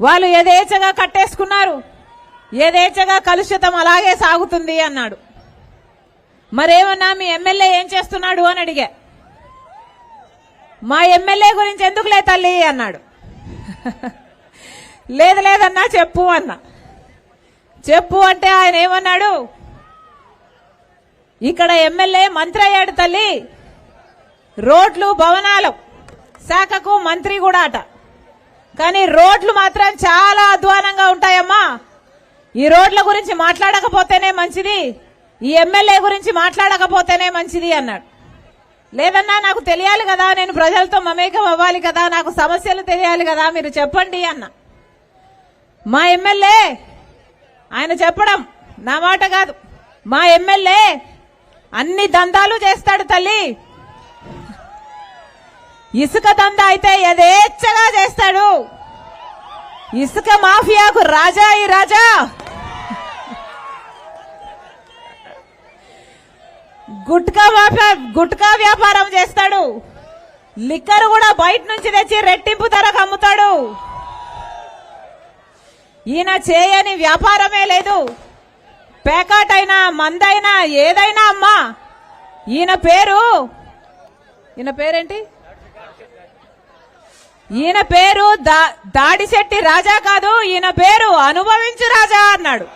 వాళ్ళు యథేచ్ఛగా కట్టేసుకున్నారు. యథేచ్ఛగా కలుషితం అలాగే సాగుతుంది అన్నాడు. మరేమన్నా మీ ఎమ్మెల్యే ఏం చేస్తున్నాడు అని అడిగా. మా ఎమ్మెల్యే గురించి ఎందుకులే తల్లి అన్నాడు. లేదు లేదన్నా చెప్పు అన్నా. చెప్పు అంటే ఆయన ఏమన్నాడు? ఇక్కడ ఎమ్మెల్యే మంత్రి అయ్యాడు తల్లి. రోడ్లు భవనాలు శాఖకు మంత్రి కూడా అట. కానీ రోడ్లు మాత్రం చాలా అధ్వానంగా ఉంటాయమ్మా. ఈ రోడ్ల గురించి మాట్లాడకపోతేనే మంచిది ఈ ఎమ్మెల్యే గురించి మాట్లాడకపోతేనే మంచిది అన్నాడు. లేదన్నా నాకు తెలియాలి కదా నేను ప్రజలతో మమేకం అవ్వాలి కదా నాకు సమస్యలు తెలియాలి కదా మీరు చెప్పండి అన్న. మా ఎమ్మెల్యే ఆయన చెప్పడం నా మాట కాదు. మా ఎమ్మెల్యే అన్ని దందాలు చేస్తాడు తల్లి. ఇసుక దంద అయితే యథేచ్ఛగా చేస్తాడు. ఇసుక మాఫియాకు రాజా ఈ రాజా. గుట్కా మాఫియా గుట్కా వ్యాపారం చేస్తాడు. లిక్కర్ కూడా బయట నుంచి తెచ్చి రెట్టింపు ధరకు అమ్ముతాడు. ఈయన చేయని వ్యాపారమే లేదు. పేకాటైనా మందైనా ఏదైనా అమ్మా. ఈయన పేరు ఈయన పేరేంటి? ఈయన పేరు దా- దాడిశెట్టి రాజా కాదు ఈయన పేరు అనుభవించు రాజా అన్నాడు.